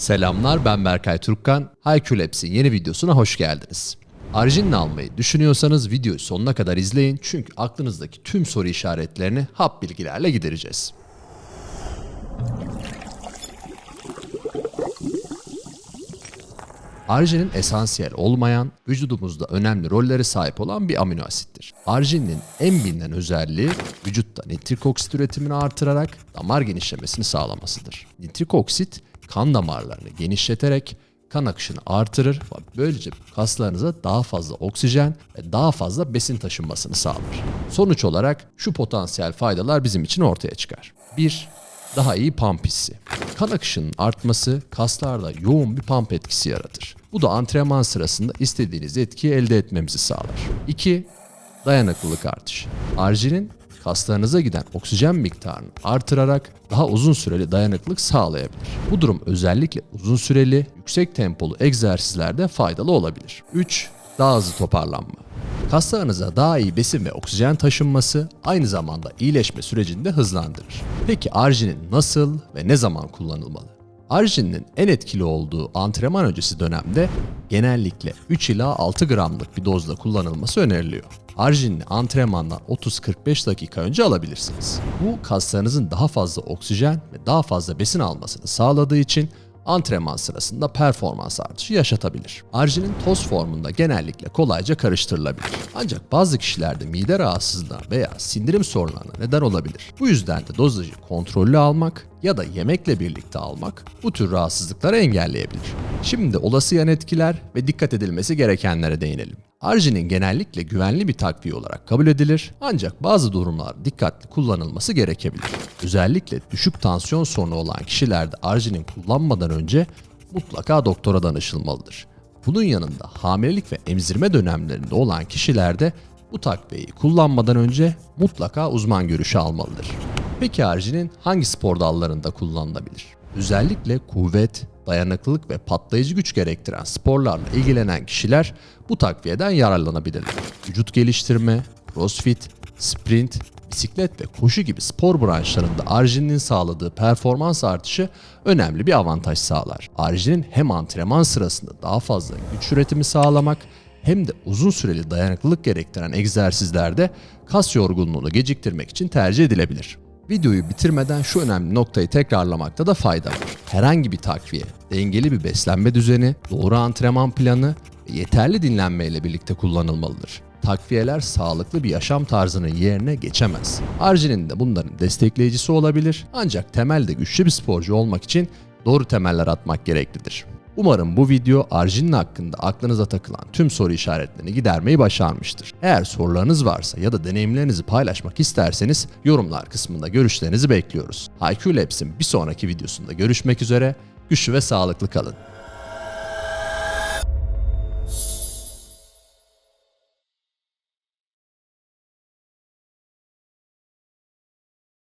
Selamlar ben Berkay Turkkan. HiQ Labs'in yeni videosuna hoş geldiniz. Arjin'le almayı düşünüyorsanız videoyu sonuna kadar izleyin çünkü aklınızdaki tüm soru işaretlerini hap bilgilerle gidereceğiz. Arginin esansiyel olmayan, vücudumuzda önemli rolleri sahip olan bir amino asittir. Arginin en bilinen özelliği vücutta nitrik oksit üretimini artırarak damar genişlemesini sağlamasıdır. Nitrik oksit kan damarlarını genişleterek kan akışını artırır ve böylece kaslarınıza daha fazla oksijen ve daha fazla besin taşınmasını sağlar. Sonuç olarak şu potansiyel faydalar bizim için ortaya çıkar. 1 daha iyi pump hissi. Kan akışının artması kaslarda yoğun bir pump etkisi yaratır. Bu da antrenman sırasında istediğiniz etkiyi elde etmemizi sağlar. 2. Dayanıklılık artışı. Arginin kaslarınıza giden oksijen miktarını artırarak daha uzun süreli dayanıklılık sağlayabilir. Bu durum özellikle uzun süreli, yüksek tempolu egzersizlerde faydalı olabilir. 3. Daha hızlı toparlanma. Kaslarınıza daha iyi besin ve oksijen taşınması aynı zamanda iyileşme sürecini de hızlandırır. Peki arginin nasıl ve ne zaman kullanılmalı? Arginin en etkili olduğu antrenman öncesi dönemde genellikle 3 ila 6 gramlık bir dozla kullanılması öneriliyor. Arginini antrenmandan 30-45 dakika önce alabilirsiniz. Bu kaslarınızın daha fazla oksijen ve daha fazla besin almasını sağladığı için antrenman sırasında performans artışı yaşatabilir. Arginin toz formunda genellikle kolayca karıştırılabilir. Ancak bazı kişilerde mide rahatsızlığı veya sindirim sorunlarına neden olabilir. Bu yüzden de dozajı kontrollü almak ya da yemekle birlikte almak bu tür rahatsızlıkları engelleyebilir. Şimdi olası yan etkiler ve dikkat edilmesi gerekenlere değinelim. Arginin genellikle güvenli bir takviye olarak kabul edilir ancak bazı durumlarda dikkatli kullanılması gerekebilir. Özellikle düşük tansiyon sorunu olan kişilerde arginin kullanmadan önce mutlaka doktora danışılmalıdır. Bunun yanında hamilelik ve emzirme dönemlerinde olan kişilerde bu takviyeyi kullanmadan önce mutlaka uzman görüşü almalıdır. Peki arginin hangi spor dallarında kullanılabilir? Özellikle kuvvet, dayanıklılık ve patlayıcı güç gerektiren sporlarla ilgilenen kişiler bu takviyeden yararlanabilirler. Vücut geliştirme, crossfit, sprint, bisiklet ve koşu gibi spor branşlarında arginin sağladığı performans artışı önemli bir avantaj sağlar. Arginin hem antrenman sırasında daha fazla güç üretimi sağlamak hem de uzun süreli dayanıklılık gerektiren egzersizlerde kas yorgunluğunu geciktirmek için tercih edilebilir. Videoyu bitirmeden şu önemli noktayı tekrarlamakta da fayda var. Herhangi bir takviye, dengeli bir beslenme düzeni, doğru antrenman planı ve yeterli dinlenme ile birlikte kullanılmalıdır. Takviyeler sağlıklı bir yaşam tarzının yerine geçemez. Arginin de bunların destekleyicisi olabilir ancak temelde güçlü bir sporcu olmak için doğru temeller atmak gereklidir. Umarım bu video Arjin'in hakkında aklınıza takılan tüm soru işaretlerini gidermeyi başarmıştır. Eğer sorularınız varsa ya da deneyimlerinizi paylaşmak isterseniz yorumlar kısmında görüşlerinizi bekliyoruz. IQ Labs'in bir sonraki videosunda görüşmek üzere, güçlü ve sağlıklı kalın.